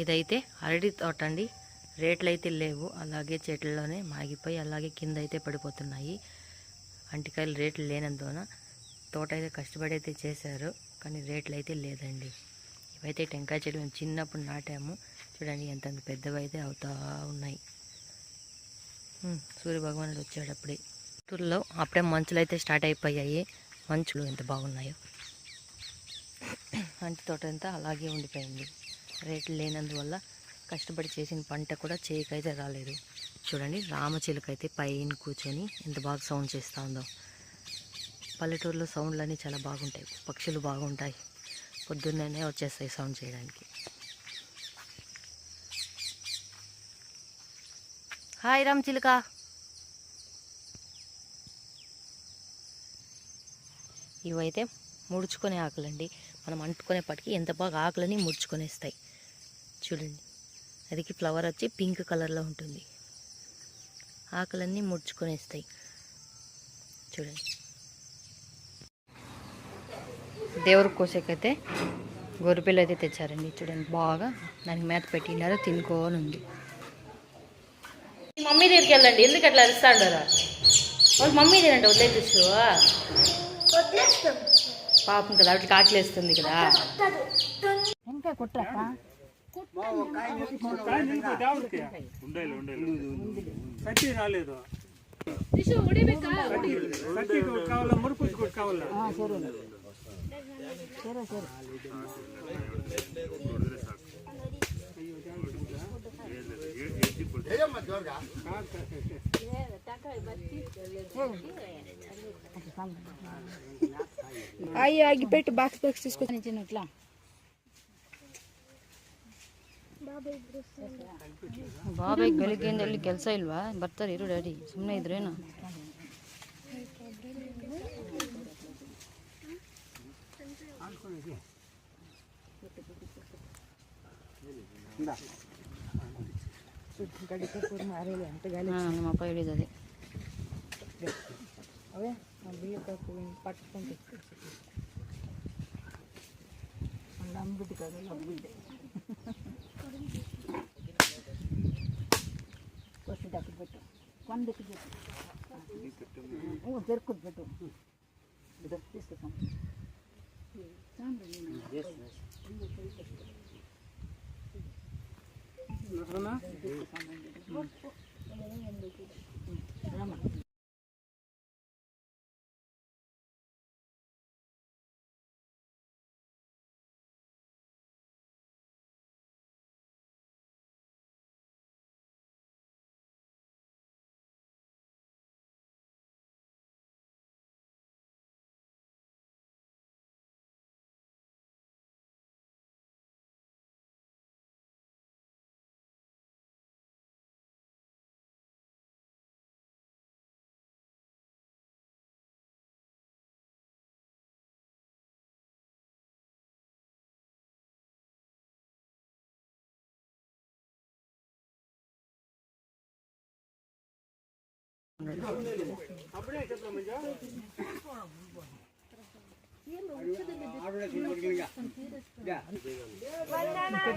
ఇదైతే అరటి తోట అండి రేట్లు అయితే లేవు. అలాగే చెట్లలోనే మాగిపోయి అలాగే కింద అయితే పడిపోతున్నాయి. అంటికాయలు రేట్లు లేనందున తోట అయితే కష్టపడి అయితే చేశారు కానీ రేట్లు అయితే లేదండి. ఇవైతే టెంకాయ చెట్లు మేము చిన్నప్పుడు నాటాము. చూడండి ఎంత పెద్దవి అయితే అవుతా ఉన్నాయి. సూర్య భగవానుడు వచ్చాడు అప్పుడే చిత్తూరులో అప్పుడే మంచులు అయితే స్టార్ట్ అయిపోయాయి. మంచులు ఎంత బాగున్నాయో. అంటి తోట అంతా అలాగే ఉండిపోయింది. రేట్లు లేనందువల్ల కష్టపడి చేసిన పంట కూడా చేకైతే రాలేదు. చూడండి రామచిలుక అయితే పైన కూర్చొని ఎంత బాగా సౌండ్ చేస్తూ ఉందో. పల్లెటూరులో సౌండ్లు అన్నీ చాలా బాగుంటాయి. పక్షులు బాగుంటాయి. పొద్దున్నే వచ్చేస్తాయి సౌండ్ చేయడానికి. హాయ్ రామచిలుక. ఇవైతే ముడుచుకునే ఆకులండి. మనం అంటుకునేప్పటికీ ఎంత బాగా ఆకులని ముడుచుకొనేస్తాయి. చూడండి. అదికి ఫ్లవర్ వచ్చి పింక్ కలర్లో ఉంటుంది. ఆకులన్నీ ముడుచుకొనేస్తాయి. చూడండి. దేవుడి కోసేకైతే గొర్రెపిల్ల అయితే తెచ్చారండి. చూడండి బాగా దానికి మేత పెట్టినారు తినుకోని ఉంది. మమ్మీ దగ్గరికి వెళ్ళండి. ఎందుకు అట్లా అరుస్తాడారా? వాళ్ళు మమ్మీ తినండి వదిలేసు పాపం కదా వాటికి ఆకలేస్తుంది కదా. కట్టి కావాలా మురుకు కూడా కావాలా అయ్యి అగ్గిపెట్టి బాక్స్ బాక్స్ తీసుకొని ఇట్లా. ಬಾಬಾಯ್ ಬೆಳಿಗ್ಗೆಯಿಂದ ಎಲ್ಲಿ ಕೆಲಸ ಇಲ್ವಾ? ಬರ್ತಾರೆ ಇರು ಡ್ಯಾಡಿ. ಸುಮ್ಮನೆ ಇದ್ರೇನು? ಅಂದ್ಬಿಟ್ಟು ನಮ್ಮ ಅಪ್ಪ అందుకు దొరుకుతుంది పెట్టు తీసుకుంటాం రామా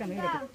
వందనాలు